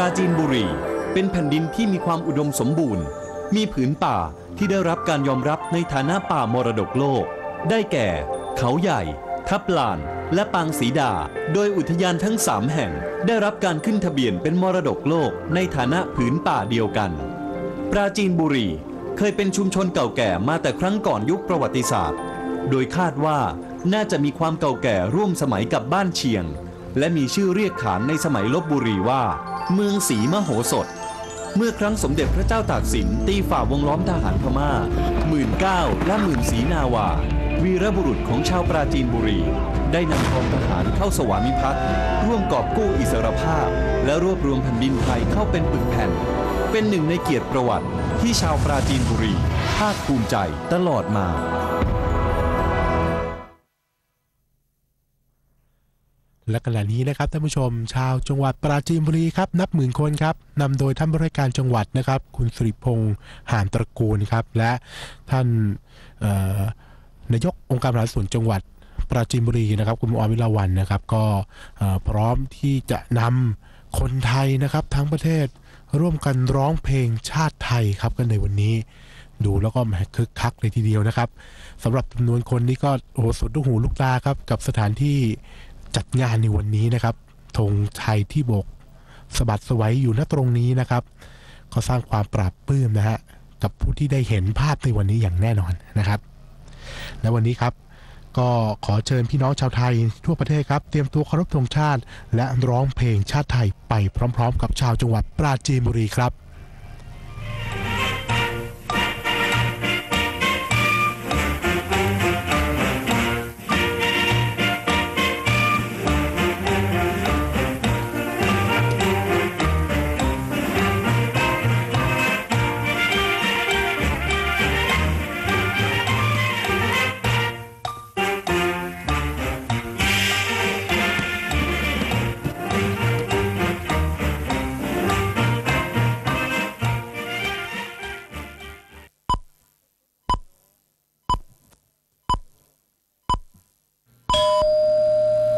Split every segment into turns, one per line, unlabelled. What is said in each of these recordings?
ราจีนบุรี เป็นแผ่นดินที่มีความอุดมสมบูรณ์ มีผืนป่าที่ได้รับการยอมรับในฐานะป่ามรดกโลก ได้แก่ เขาใหญ่ ทับลาน และปางสีดา โดยอุทยานทั้ง 3 แห่ง ได้รับการขึ้นทะเบียนเป็นมรดกโลกในฐานะผืนป่าเดียวกัน ปราจีนบุรีเคยเป็นชุมชนเก่าแก่มาแต่ครั้งก่อนยุคประวัติศาสตร์ โดยคาดว่าน่าจะมีความเก่าแก่ร่วมสมัยกับบ้านเชียง และมีชื่อเรียกขานในสมัยลบบุรีว่า เมืองศรีมโหสถ เมื่อครั้งสมเด็จพระเจ้าตากสินตีฝ่าวงล้อมทหารพม่าหมื่นเก้าและหมื่นศรีนาวา วีรบุรุษของชาวปราจีนบุรี ได้นำกองทหารเข้าสวามิภักดิ์ร่วมกอบกู้อิสรภาพ และรวบรวมแผ่นดินไทยเข้าเป็นปึกแผ่น เป็นหนึ่งในเกียรติประวัติที่ชาวปราจีนบุรีภาคภูมิใจตลอดมา
และขณะนี้นะครับท่านผู้ชม ชาวจังหวัดปราจีนบุรีครับนับหมื่นคนครับนำโดยท่านบริการจังหวัดนะครับ คุณสิริพงษ์หานตระกูลครับและท่านนายกองค์การบริหารส่วนจังหวัดปราจีนบุรีนะครับ คุณอมวิลาวันนะครับ ก็พร้อมที่จะนำคนไทยนะครับทั้งประเทศร่วมกันร้องเพลงชาติไทยครับกันในวันนี้ดูแล้วก็แหมคึกคักเลยทีเดียวนะครับสำหรับจำนวนคนนี่ก็โอ้โหสุดลูกหูลูกตาครับกับสถานที่ จัดงานในวันนี้นะครับธงชัยที่บกสะบัดสวัยอยู่ณตรงนี้นะครับ ก็สร้างความปราบปลื้มนะฮะกับผู้ที่ได้เห็นภาพในวันนี้อย่างแน่นอนนะครับ และวันนี้ครับก็ขอเชิญพี่น้องชาวไทยทั่วประเทศครับ เตรียมตัวเคารพธงชาติ และร้องเพลงชาติไทยไปพร้อม ๆ กับชาวจังหวัดปราจีนบุรีครับ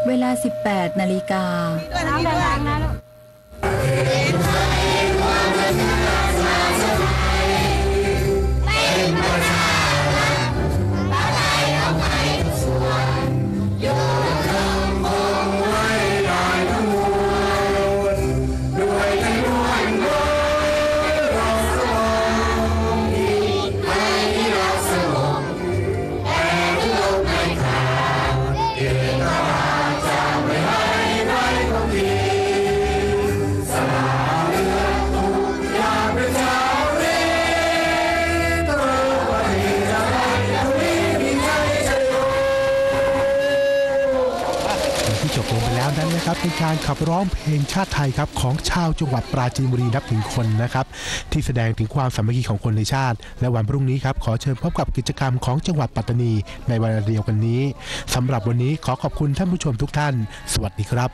เวลา 18 นาฬิกา
น้ำแรงนะลูก
จบลงไปแล้วนั้นนะครับเป็นการขับร้องเพลงชาติไทยครับของชาวจังหวัดปราจีนบุรีนับถึงคนนะครับที่แสดงถึงความสามัคคีของคนในชาติ และวันพรุ่งนี้ครับขอเชิญพบกับกิจกรรมของจังหวัดปัตตานีในวันเดียวกันนี้สำหรับวันนี้ขอขอบคุณท่านผู้ชมทุกท่าน สวัสดีครับ